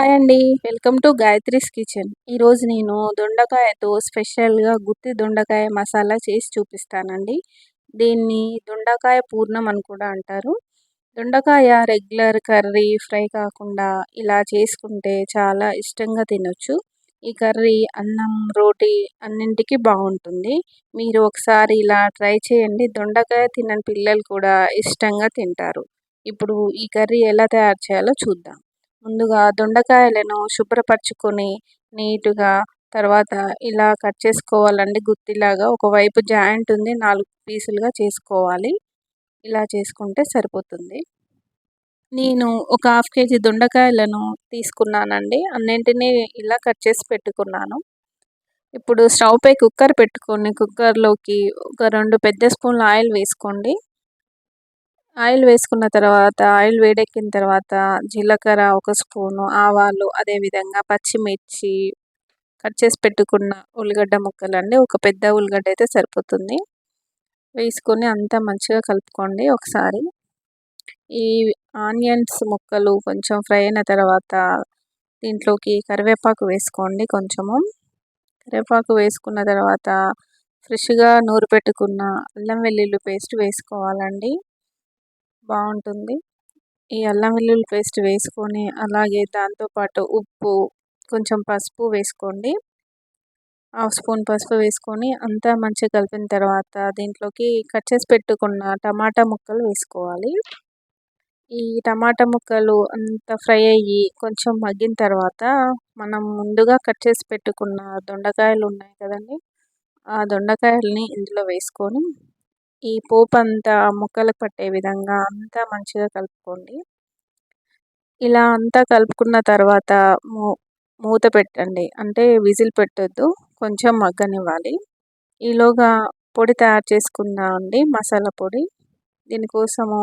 Hi అండి welcome to Gayatri's kitchen ఈరోజు నేను దొండకాయతో స్పెషల్గా గుత్తి దొండకాయ మసాలా చేసి చూపిస్తానండి దీన్ని దొండకాయ పూర్ణం అని కూడా అంటారు దొండకాయ రెగ్యులర్ కర్రీ ఫ్రై కాకుండా ఇలా చేసుకుంటే చాలా ఇష్టంగా తినొచ్చు ఈ కర్రీ అన్నం రోటీ అన్నింటికి బాగుంటుంది మీరు ఒకసారి ఇలా ట్రై చేయండి దొండకాయ తినని పిల్లలు కూడా ఇష్టంగా తింటారు ఇప్పుడు ఈ కర్రీ ఎలా తయారు చేయాలో చూద్దాం ముందుగా దొండకాయలను శుభ్రపరచుకొని నీటుగా తర్వాత ఇలా కట్ చేసుకోవాలండి గుత్తిలాగా ఒకవైపు జాయింట్ ఉంది నాలుగు పీసులుగా చేసుకోవాలి ఇలా చేసుకుంటే సరిపోతుంది నేను ఒక హాఫ్ కేజీ దొండకాయలను తీసుకున్నానండి అన్నింటినీ ఇలా కట్ చేసి పెట్టుకున్నాను ఇప్పుడు స్టవ్ పై కుక్కర్ పెట్టుకొని కుక్కర్లోకి ఒక రెండు పెద్ద స్పూన్ల ఆయిల్ వేసుకోండి ఆయిల్ వేసుకున్న తర్వాత ఆయిల్ వేడెక్కిన తర్వాత జీలకర్ర ఒక స్పూను ఆవాలు అదేవిధంగా పచ్చిమిర్చి కట్ చేసి పెట్టుకున్న ఉల్లిగడ్డ ముక్కలండి ఒక పెద్ద ఉల్లిగడ్డ అయితే సరిపోతుంది వేసుకొని అంతా మంచిగా కలుపుకోండి ఒకసారి ఈ ఆనియన్స్ ముక్కలు కొంచెం ఫ్రై అయిన తర్వాత దీంట్లోకి కరివేపాకు వేసుకోండి కొంచెము కరివేపాకు వేసుకున్న తర్వాత ఫ్రెష్గా నూరు పెట్టుకున్న అల్లం వెల్లుల్లి పేస్ట్ వేసుకోవాలండి బాగుంటుంది ఈ అల్లం వెల్లుల్లి పేస్ట్ వేసుకొని అలాగే దాంతోపాటు ఉప్పు కొంచెం పసుపు వేసుకోండి హాఫ్ స్పూన్ పసుపు వేసుకొని అంతా మంచిగా కలిపిన తర్వాత దీంట్లోకి కట్ చేసి పెట్టుకున్న టమాటా ముక్కలు వేసుకోవాలి ఈ టమాటా ముక్కలు అంత ఫ్రై అయ్యి కొంచెం మగ్గిన తర్వాత మనం ముందుగా కట్ చేసి పెట్టుకున్న దొండకాయలు ఉన్నాయి కదండి ఆ దొండకాయల్ని ఇందులో వేసుకొని ఈ పోపు అంతా ముక్కలు పట్టే విధంగా అంతా మంచిగా కలుపుకోండి ఇలా అంతా కలుపుకున్న తర్వాత మూ మూత పెట్టండి అంటే విజిల్ పెట్టొద్దు కొంచెం మగ్గనివ్వాలి ఈలోగా పొడి తయారు చేసుకుందాం అండి మసాలా పొడి దీనికోసము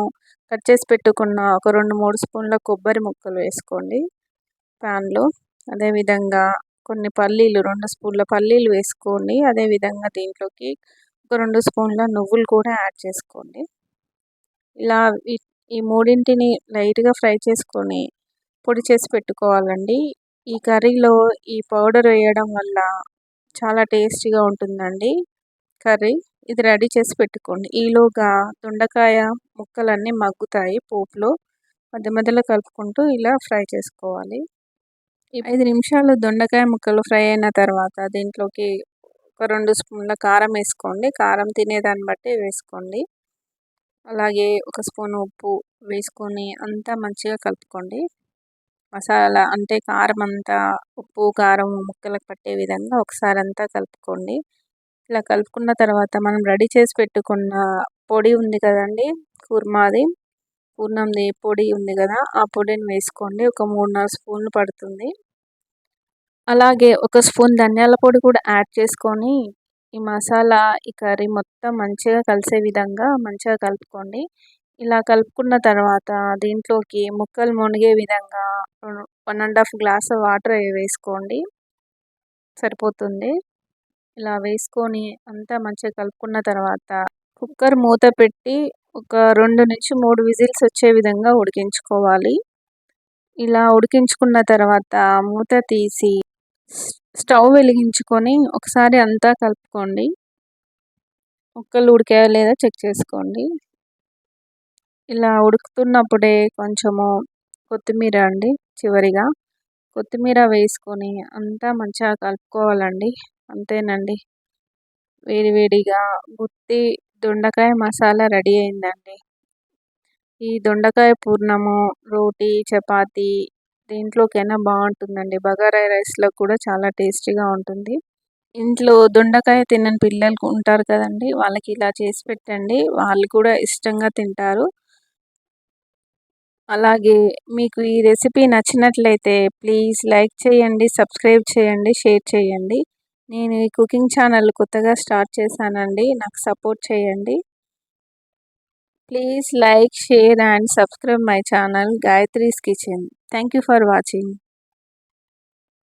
కట్ చేసి పెట్టుకున్న ఒక రెండు మూడు స్పూన్ల కొబ్బరి ముక్కలు వేసుకోండి ప్యాన్లో అదేవిధంగా కొన్ని పల్లీలు రెండు స్పూన్ల పల్లీలు వేసుకోండి అదేవిధంగా దీంట్లోకి ఒక రెండు స్పూన్ల నువ్వులు కూడా యాడ్ చేసుకోండి ఇలా ఈ మూడింటిని లైట్గా ఫ్రై చేసుకొని పొడి చేసి పెట్టుకోవాలండి ఈ కర్రీలో ఈ పౌడర్ వేయడం వల్ల చాలా టేస్టీగా ఉంటుందండి కర్రీ ఇది రెడీ చేసి పెట్టుకోండి ఈలోగా దొండకాయ ముక్కలన్నీ మగ్గుతాయి పోపులో మధ్య మధ్యలో కలుపుకుంటూ ఇలా ఫ్రై చేసుకోవాలి ఐదు నిమిషాలు దొండకాయ ముక్కలు ఫ్రై అయిన తర్వాత దీంట్లోకి ఒక రెండు స్పూన్ల కారం వేసుకోండి కారం తినేదాన్ని బట్టి వేసుకోండి అలాగే ఒక స్పూన్ ఉప్పు వేసుకొని అంతా మంచిగా కలుపుకోండి మసాలా అంటే కారం అంతా ఉప్పు కారం ముక్కలకు పట్టే విధంగా ఒకసారి అంతా కలుపుకోండి ఇలా కలుపుకున్న తర్వాత మనం రెడీ చేసి పెట్టుకున్న పొడి ఉంది కదండి కుర్మాది పూర్ణంది పొడి ఉంది కదా ఆ పొడిని వేసుకోండి ఒక మూడు నాలుగు స్పూన్లు పడుతుంది అలాగే ఒక స్పూన్ ధనియాల పొడి కూడా యాడ్ చేసుకొని ఈ మసాలా ఈ కర్రీ మొత్తం మంచిగా కలిసే విధంగా మంచిగా కలుపుకోండి ఇలా కలుపుకున్న తర్వాత దీంట్లోకి ముక్కలు మునిగే విధంగా one and half glass water వేసుకోండి సరిపోతుంది ఇలా వేసుకొని అంతా మంచిగా కలుపుకున్న తర్వాత కుక్కర్ మూత పెట్టి ఒక రెండు నుంచి మూడు విజిల్స్ వచ్చే విధంగా ఉడికించుకోవాలి ఇలా ఉడికించుకున్న తర్వాత మూత తీసి స్టవ్ వెలిగించుకొని ఒకసారి అంతా కలుపుకోండి ఒక్కళ్ళు ఉడికాయో లేదా చెక్ చేసుకోండి ఇలా ఉడుకుతున్నప్పుడే కొంచెము కొత్తిమీర అండి చివరిగా కొత్తిమీర వేసుకొని అంతా మంచిగా కలుపుకోవాలండి అంతేనండి వేడివేడిగా గుత్తి దొండకాయ మసాలా రెడీ అయిందండి ఈ దొండకాయ పూర్ణము రోటీ చపాతి దేంట్లోకైనా బాగుంటుందండి బగారా రైస్లో కూడా చాలా టేస్టీగా ఉంటుంది ఇంట్లో దొండకాయ తినని పిల్లలు ఉంటారు కదండి వాళ్ళకి ఇలా చేసి పెట్టండి వాళ్ళు కూడా ఇష్టంగా తింటారు అలాగే మీకు ఈ రెసిపీ నచ్చినట్లయితే ప్లీజ్ లైక్ చేయండి సబ్స్క్రైబ్ చేయండి షేర్ చేయండి నేను ఈ కుకింగ్ ఛానల్ కొత్తగా స్టార్ట్ చేశానండి నాకు సపోర్ట్ చేయండి Please like, share and subscribe my channel Gayatri's Kitchen. Thank you for watching.